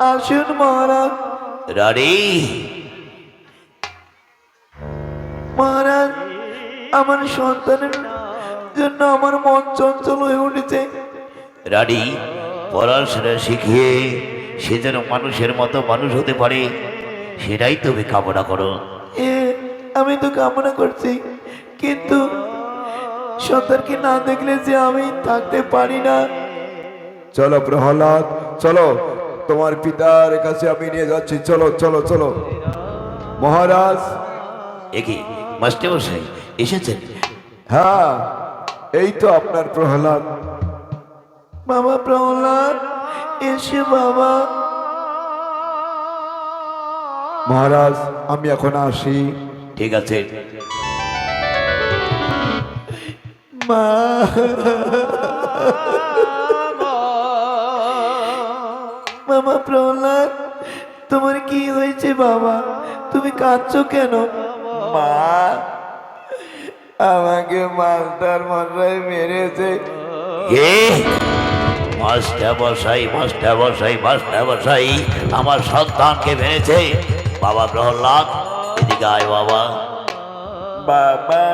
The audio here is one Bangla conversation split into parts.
আসুন মহারাজ রানী মহারাজ আমার সন্তানের জন্য আমার মন চঞ্চল হয়ে উঠেছে। রানী পড়াশোনা শিখিয়ে সে যেন মানুষের মতো মানুষ হতে পারে সেটাই তুমি কামনা করো। এ আমি তো কামনা করছি কিন্তু সন্তানকে না দেখলে যে আমি থাকতে পারি না। চলো প্রহ্লাদ চলো। তোমার পিতার কাছে আমি নিয়ে যাচ্ছি। চলো চলো চলো। মহারাজ। একই মাস্টার মশাই এসেছেন? হ্যাঁ এই তো আপনার প্রহ্লাদ। বাবা প্রহ্লাদ এসে বাবা। মহারাজ আমি এখন আসি। ঠিক আছে। মা। বাবা প্রহ্লাদ তোমার কি হয়েছে বাবা? তুমি কাঁদছো কেন? মা আমাকে মাস্টার মশাই মেরেছে। এ মাস্টার বসাই মাস্টার বসাই মাস্টার বসাই আমার সন্তানকে মেরেছে। বাবা প্রহ্লাদ এদিকে আয় বাবা। বাবা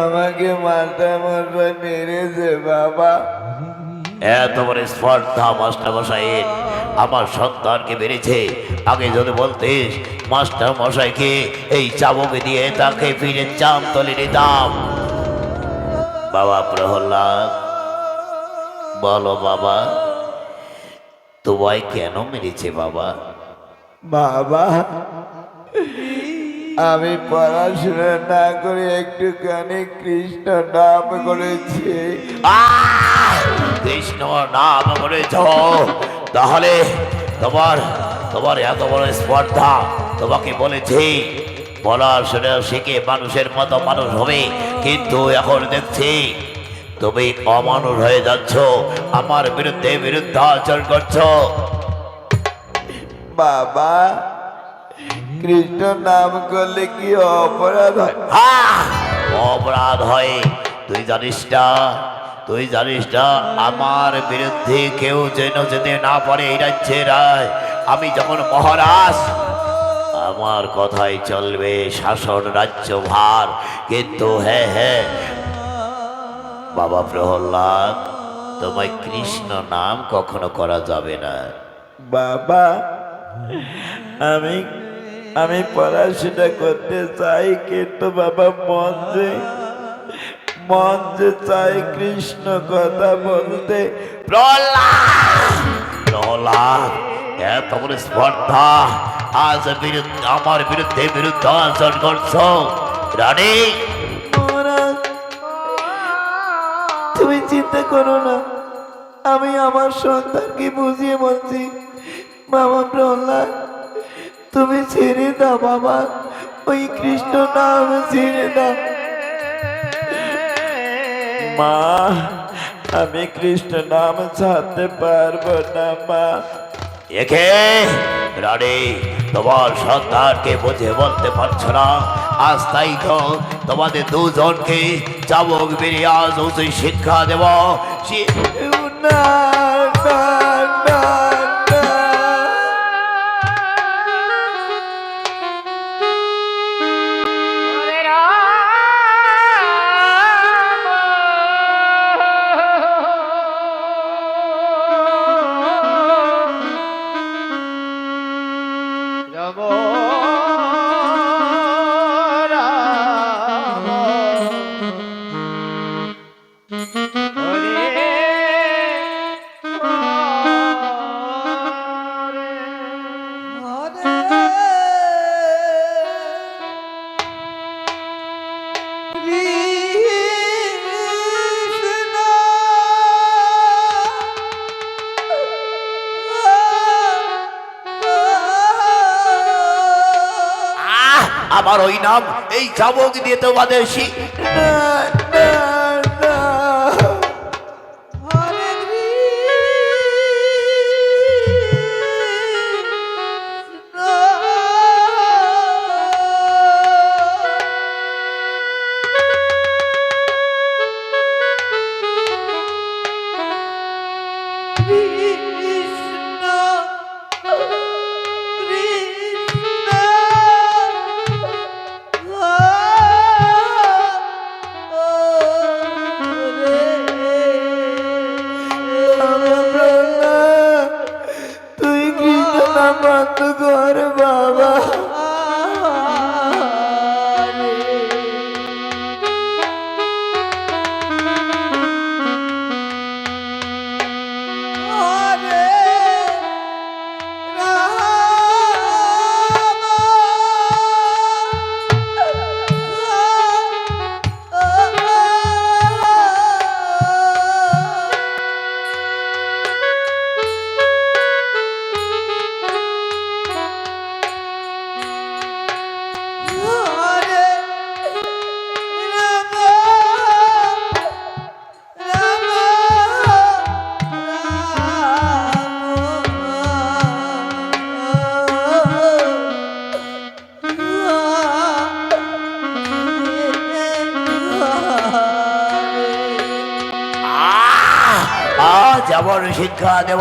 আমাকে মাস্টার মশাই মেরেছে বাবা। এত বড় স্পর্ধা মাস্টার মশাইয়ের আমার সন্তানকে বেড়েছে আগে যদি বলতিস মাস্টার মশাইকে এই চাবুকে দিয়ে তাকে ফিরে চাম তলে নিতাম। বাবা প্রহ্লাদ, বলো বাবা, তোমায় কেন মেরেছে বাবা? বাবা আমি পড়াশোনা না করে একটুখানি কৃষ্ণ নাম করেছি! কৃষ্ণ নাম বলেছ তাহলে তোমার তোমার এত বড় স্পর্ধা তোমাকে বলেছি। পড়াশোনা শিখে মানুষের মতো মানুষ হবে কিন্তু এখন দেখছি তুমি অমানুষ হয়ে যাচ্ছ আমার বিরুদ্ধে বিরুদ্ধাচরণ করছ। বাবা কৃষ্ণ নাম করলে কি অপরাধ হয়? অপরাধ হয়। তুই জানিস না তুই জানিস না আমার বিরুদ্ধে কেউ যেন যেতে না পারে এই রাজ্যে রায়। আমি যখন মহারাজ আমার কথাই চলবে শাসন রাজ্য ভার। কিন্তু হ্যাঁ হ্যাঁ বাবা প্রহ্লাদ তোমায় কৃষ্ণ নাম কখনো করা যাবে না। বাবা আমি আমি পড়াশোনা করতে চাই কিন্তু বাবা মন যে মন যে চাই কৃষ্ণ কথা বলতে। প্রহ্লাদ! প্রহ্লাদ এত স্পর্ধা। আজ বিরুদ্ধে আমার বিরুদ্ধে বিরুদ্ধে আচরণ করছ। রানী! তুমি চিন্তা করো না। আমি আমার সন্তানকে বুঝিয়ে বলছি বাবা প্রহ্লাদ তুমি ছেড়ে দাও বাবা। ওই কৃষ্ণ নাম ছেড়ে দাও। মা আমি কৃষ্ণ নাম ছাড়তে পারব না মা। একে রানী তোমার সন্তানকে বুঝে বলতে পারছ না। আজ তাই তো তোমাদের দুজনকে চাবক বেরিয়ে আজ উচিত শিক্ষা দেব। না আমার ওই নাম এই চাবক দিয়ে তোমাদের শিক্ষা দেব।